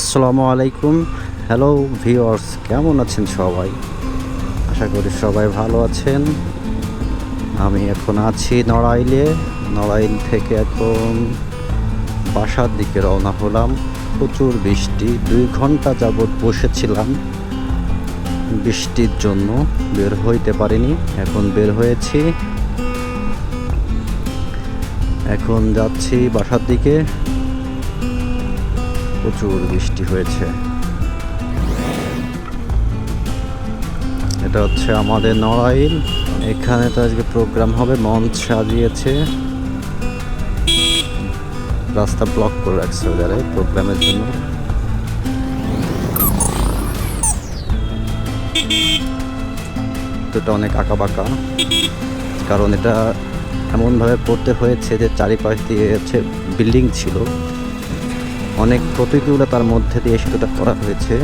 আসসালামু আলাইকুম। Hello viewers কেমন আছেন সবাই? আশা করি সবাই ভালো আছেন। আমি এখন আছি নড়াইলে। নড়াইল থেকে এখন বাসার দিকে রওনা হলাম। প্রচুর বৃষ্টি। দুই ঘণ্টা যাবৎ বসেছিলাম। বৃষ্টির জন্য বের হইতে পারিনি। এখন বের হয়েছি। এখন যাচ্ছি বাসার দিকে। প্রচুর বৃষ্টি হয়েছে। এটা হচ্ছে আমাদের নড়াইল। এখানে তো আজকে প্রোগ্রাম হবে, মঞ্চ সাজিয়েছে। রাস্তা ব্লক করে রাখছে ওদের প্রোগ্রামের জন্য। এটা অনেক আঁকা বাঁকা কারণ এটা এমনভাবে করতে হয়েছে যে চারিপাশ দিয়ে হচ্ছে বিল্ডিং ছিল। অনেক প্রতিকূলতার মধ্যে দিয়ে সেটা করা হয়েছে।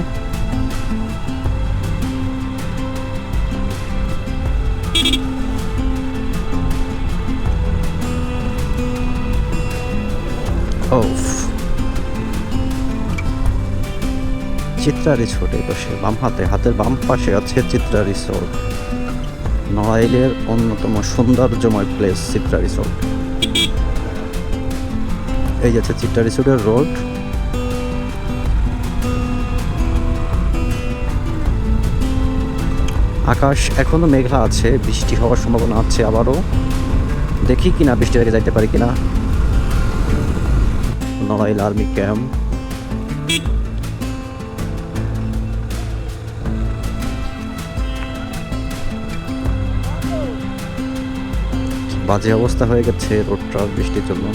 চিত্রা রিসোর্ট এই পাশে, বাম হাতে, হাতের বাম পাশে আছে চিত্রা রিসোর্ট। নড়াইলের অন্যতম সৌন্দর্যময় প্লেস চিত্রা রিসোর্ট। এই যাচ্ছে চিত্রা রিসোর্টের রোড আকাশ এখনও মেঘলা আছে, বৃষ্টি হওয়ার সম্ভাবনা আছে আবারও। দেখি কিনা বৃষ্টি থেকে যাইতে পারি কিনা। Narail army camp. বাজে অবস্থা হয়ে গেছে রোডটা বৃষ্টির জন্য।